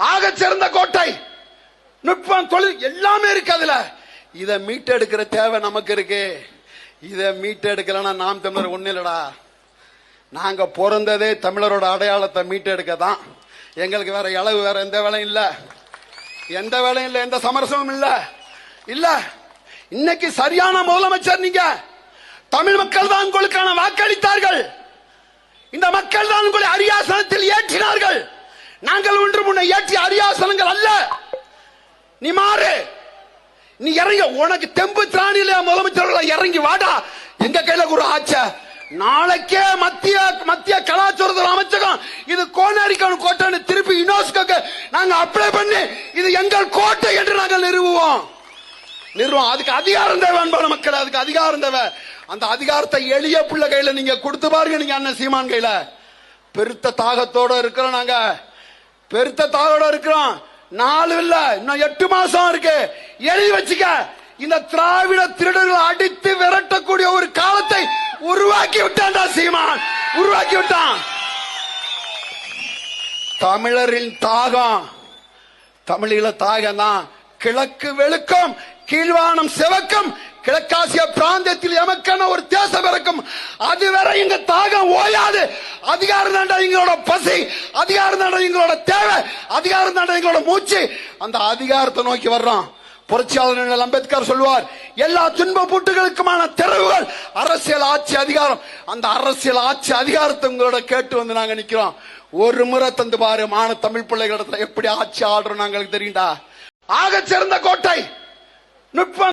ஆக சிறந்த கோட்டை. நுட்பம் தொழில் எல்லாமே இருக்கு அதுல. இதை மீட்டெடுக்கிற தேவை நமக்கு இருக்கு. இதை மீட்டெடுக்கலன்னா நாம் தமிழர் ஒண்ணு இல்லடா. நாங்க பிறந்ததே தமிழரோட அடையாளத்தை மீட்டெடுக்க தான் எங்களுக்கு வேற இளவு வேற எந்த வேலையும் இல்ல. எந்த வேலையும் இல்ல எந்த சமரசமும் இல்ல. இல்ல. இன்னைக்கு சரியான முதலமைச்சர் நீங்க. தமிழ் மக்கள் தான் உங்களுக்கான வாக்களித்தார்கள். இந்த மக்கள் தான் உங்களை அரியாசன நாங்கள் ஒன்று முன்ன ஏற்றி அரியாசனங்கள் அல்ல. நீ மாறு. நீ இறங்க. உனக்கு தெம்பு திராணியில முதலமைச்சர்களை இறங்கி வாடா. எங்க கையில ஒரு ஆச்ச? நாளைக்கே மத்திய மத்திய கலாச்சாரத்தில் அமைச்சகம் இது கோனாரிக்கான கோட்டைன்னு திருப்பி யுனெஸ்கோக்கு நாங்க அப்ளை பண்ணி இது எங்கள் கோட்டை என்று நாங்கள் நிறுவுவோம். நிறுவோம். அதுக்கு அதிகாரம் தேவை அன்பான மக்கள் அதுக்கு அதிகாரம் தேவை. அந்த அதிகாரத்தை எளிய பிள்ளை கையில நீங்க கொடுத்து பாருங்க நீங்க அண்ணன் சீமான் கையில. பெருத்த தாகத்தோட இருக்கிறோம் நாங்க. பெருத்த தாகத்தோட இருக்கிறோம் நாலு இல்ல இன்னும் எட்டு மாசம் இருக்கு. எழுதி வச்சுக்க. இந்த திராவிட திருடர்கள் அடித்து விரட்டக்கூடிய ஒரு காலத்தை உருவாக்கி விட்டான்டா சீமான். உருவாக்கி விட்டான். தமிழரின் தாகம். தமிழீழ தாகம் தான் கிழக்கு வெளுக்கும் கீழ்வானம் செவக்கம் கிழக்காசிய பிராந்தியத்தில் எமக்கான ஒரு தேசம் இருக்கும் அதுவரை இந்த தாகம் ஓயாது. அதிகாரம் தாண்டா எங்களோட பசி அதிகாரம் தாண்டா எங்களோட தேவை அதிகாரம் தாண்டா எங்களோட மூச்சு. அந்த அதிகாரத்தை நோக்கி வர்றோம். புரட்சியாளர் அம்பேத்கர் சொல்வார் எல்லா துன்ப பூட்டுகளுக்குமான திறவுகள் அரசியல் ஆட்சி அதிகாரம். அந்த அரசியல் ஆட்சி அதிகாரத்தை உங்களோட கேட்டு வந்து நாங்க நிக்கிறோம். ஒரு முறை தந்து பாரு மான தமிழ் பிள்ளைகளிடத்துல எப்படி ஆட்சி ஆடுறோம் நாங்களுக்கு தெரியுண்டா ஆக சிறந்த கோட்டை. நுட்பம்